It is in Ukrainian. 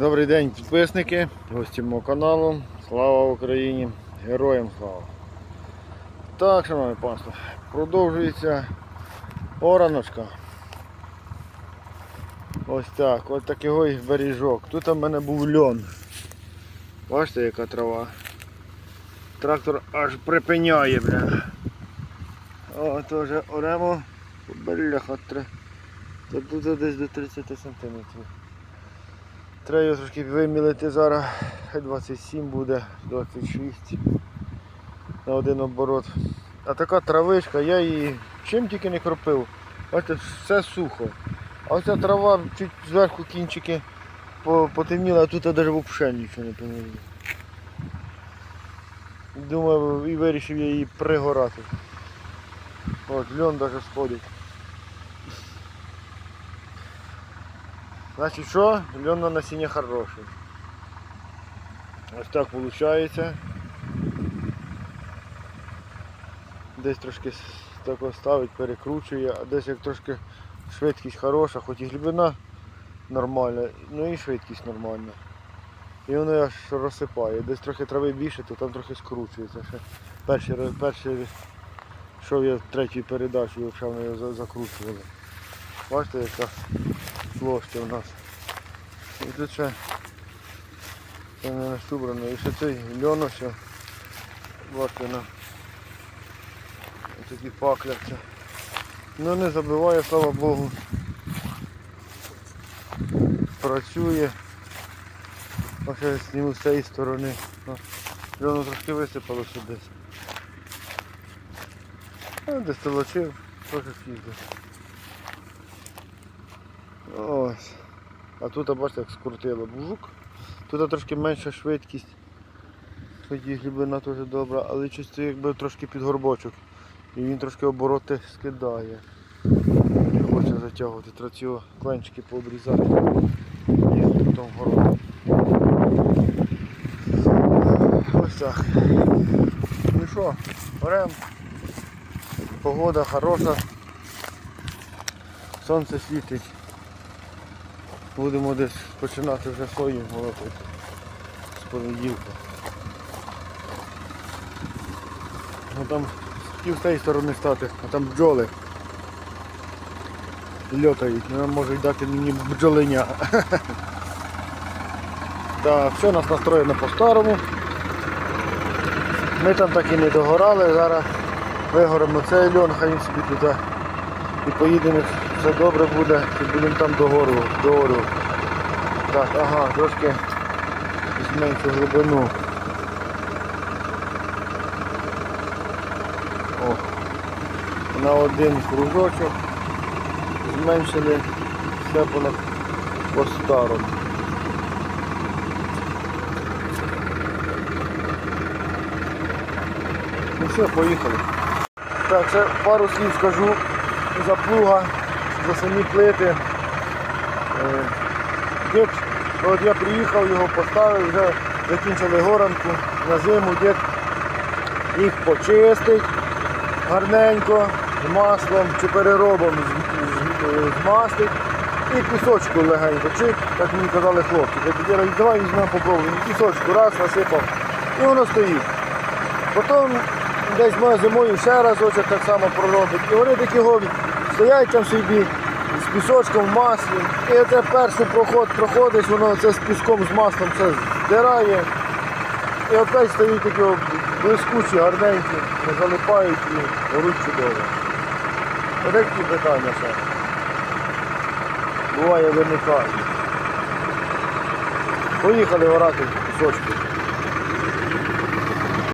Добрий день, підписники, гості мого каналу. Слава Україні! Героям слава! Так, шановне панство, продовжується ораночка. Ось так, ось такий бережок. Тут у мене був льон. Бачите, яка трава. Трактор аж припиняє, бля. О, теж оремо. Бляха. Тут десь до 30 сантиметрів. Треба його трошки вимілити зараз. Хай 27 буде, 26 на один оборот. А така травичка, я її чим тільки не кропив. Бачите, все сухо. А оця трава чуть зверху кінчики по- потемніла, а тут я навіть взагалі нічого не поміняв. Думав і вирішив я її пригорати. От, льон навіть сходить. Значить що? Льон на насіння хороший. Ось так виходить. Десь трошки так ставить, перекручує, а десь як трошки швидкість хороша, хоч і глибина нормальна, ну і швидкість нормальна. І воно аж розсипає. Десь трохи трави більше, то там трохи скручується. Ще перший, перший йшов я третю передачу, якщо вони його закручували. Бачите, яка площа у нас. І тут ще це не настубрано. І ще цей льон ось. Бачите, на такі пакляться. Ну не забиває, слава Богу. Працює. Ось я зніму з цієї сторони. Льону трошки висипалося десь. А десь толочив, трохи їздив. Ось. А тут, бачите, як скрутило бужук. Тут трошки менша швидкість. Тоді глибина теж добра, але чисто якби трошки під горбочок. І він трошки обороти скидає. Не хоче затягувати, треба ці кленчики пообрізати. І потім город. Ось так. Ну що, беремо. Погода хороша. Сонце світить. Будемо десь починати вже сою молотити з понеділка. Ну там хотів з тієї сторони стати, а там бджоли льотають, ну, можуть дати мені бджоленя. Так, все у нас настроєно по-старому. Ми там так і не догорали, зараз вигоримо цей льон, хай він собі туди і поїдемо, все добре буде, і будемо там догору, догору. Так, ага, трошки зменшу глибину. О, на один кружочок зменшили все було по-старому. Ну все, поїхали. Так, ще пару слів скажу за плуга, за самі плити. Е, Дід, от я приїхав, його поставив, вже закінчили горанку на зиму, дід їх почистить гарненько з маслом чи переробом з- змастить і пісочку легенько. Чи, так мені казали хлопці, я давай візьмемо попробуємо. Пісочку раз насипав і воно стоїть. Потім десь зимою ще разочок так само проробить. І вони такі гові стоять там собі з пісочком в маслі. І оце перший проход проходиш, воно це з піском, з маслом все здирає. І опять стоять такі блискучі, гарненькі, не залипають і горуть чудово. Такі питання ще. Буває виникають. Поїхали орати пісочку.